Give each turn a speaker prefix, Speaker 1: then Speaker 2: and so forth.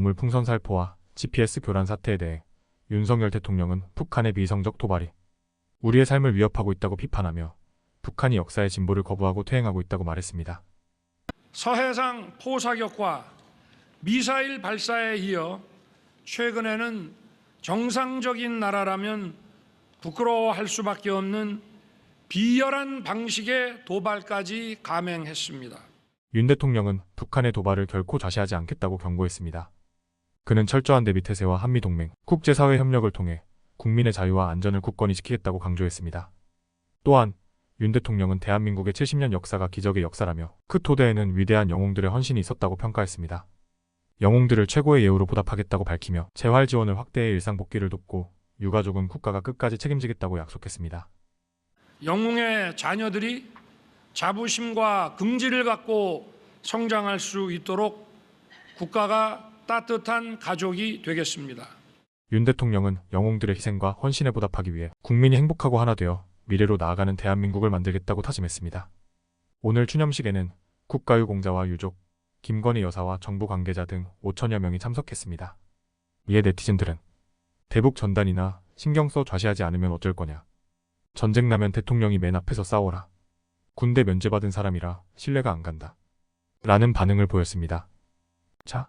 Speaker 1: 물 풍선 살포와 GPS 교란 사태에 대해 윤석열 대통령은 북한의 비성적 도발이 우리의 삶을 위협하고 있다고 비판하며 북한이 역사의 진보를 거부하고 퇴행하고 있다고 말했습니다.
Speaker 2: 서해상 포사격과 미사일 발사에 이어 최근에는 정상적인 나라라면 부끄러워할 수밖에 없는 비열한 방식의 도발까지 감행했습니다.
Speaker 1: 윤 대통령은 북한의 도발을 결코 좌시하지 않겠다고 경고했습니다. 그는 철저한 대비 태세와 한미동맹, 국제사회 협력을 통해 국민의 자유와 안전을 굳건히 지키겠다고 강조했습니다. 또한 윤 대통령은 대한민국의 70년 역사가 기적의 역사라며 그 토대에는 위대한 영웅들의 헌신이 있었다고 평가했습니다. 영웅들을 최고의 예우로 보답하겠다고 밝히며 재활 지원을 확대해 일상 복귀를 돕고 유가족은 국가가 끝까지 책임지겠다고 약속했습니다.
Speaker 2: 영웅의 자녀들이 자부심과 긍지를 갖고 성장할 수 있도록 국가가 따뜻한 가족이 되겠습니다.
Speaker 1: 윤 대통령은 영웅들의 희생과 헌신에 보답하기 위해 국민이 행복하고 하나 되어 미래로 나아가는 대한민국을 만들겠다고 다짐했습니다. 오늘 추념식에는 국가유공자와 유족, 김건희 여사와 정부 관계자 등 5천여 명이 참석했습니다. 이에 네티즌들은 대북 전단이나 신경 써 좌시하지 않으면 어쩔 거냐. 전쟁 나면 대통령이 맨 앞에서 싸워라. 군대 면제받은 사람이라 신뢰가 안 간다. 라는 반응을 보였습니다. 자,